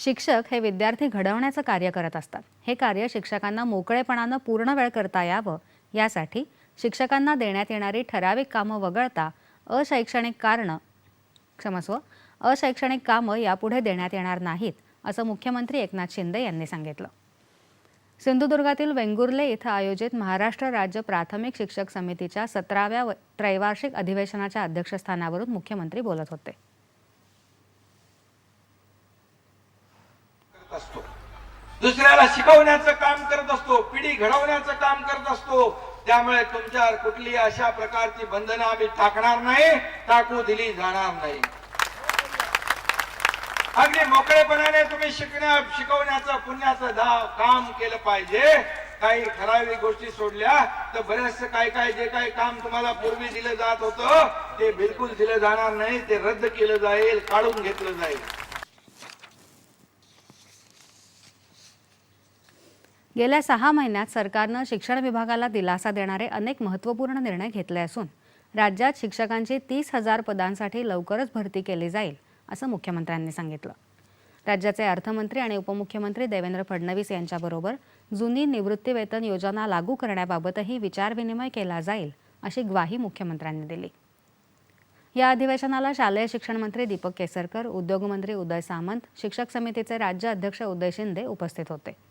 शिक्षक हे विद्यार्थी घडवण्याचं कार्य करत असतात. हे कार्य शिक्षकांना मोकळेपणानं पूर्ण वेळ करता यावं यासाठी शिक्षकांना देण्यात येणारी ठराविक कामं वगळता अशैक्षणिक कारणं क्षमस्व अशैक्षणिक कामं यापुढे देण्यात येणार नाहीत असं मुख्यमंत्री एकनाथ शिंदे यांनी सांगितलं. सिंधुदुर्गातील वेंगुर्ले इथं आयोजित महाराष्ट्र राज्य प्राथमिक शिक्षक समितीच्या सतराव्या व- त्रैवार्षिक अधिवेशनाच्या अध्यक्षस्थानावरून मुख्यमंत्री बोलत होते करत असतो दुसऱ्याला शिकवण्याचं काम करत असतो पिढी घडवण्याचं काम करत असतो. त्यामुळे तुमच्यावर कुठली अशा प्रकारची बंधनं आम्ही टाकणार नाही टाकू दिली जाणार नाही. अगदी मोकळेपणाने तुम्ही शिकण्या शिकवण्याचं पुण्याचं धाव काम केलं पाहिजे. काही ठराविक गोष्टी सोडल्या तर बरेचसे काय काय जे काही काम तुम्हाला पूर्वी दिलं जात होतं ते बिलकुल दिलं जाणार नाही ते रद्द केलं जाईल काढून घेतलं जाईल. गेल्या सहा महिन्यात सरकारनं शिक्षण विभागाला दिलासा देणारे अनेक महत्त्वपूर्ण निर्णय घेतले असून राज्यात शिक्षकांची तीस हजार पदांसाठी लवकरच भरती केली जाईल असं मुख्यमंत्र्यांनी सांगितलं. राज्याचे अर्थमंत्री आणि उपमुख्यमंत्री देवेंद्र फडणवीस यांच्याबरोबर जुनी निवृत्तीवेतन योजना लागू करण्याबाबतही विचारविनिमय केला जाईल अशी ग्वाही मुख्यमंत्र्यांनी दिली. या अधिवेशनाला शालेय शिक्षण मंत्री दीपक केसरकर उद्योगमंत्री उदय सामंत शिक्षक समितीचे राज्य अध्यक्ष उदय शिंदे उपस्थित होते.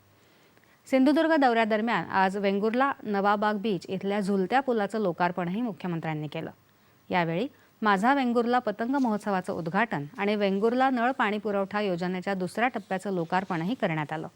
सिंधुदुर्ग दौऱ्यादरम्यान आज वेंगुर्ला नवाबाग बीच इथल्या झुलत्या पुलाचं लोकार्पणही मुख्यमंत्र्यांनी केलं. यावेळी माझा वेंगुर्ला पतंग महोत्सवाचं उद्घाटन आणि वेंगुर्ला नळ पाणी पुरवठा योजनेच्या दुसऱ्या टप्प्याचं लोकार्पणही करण्यात आलं.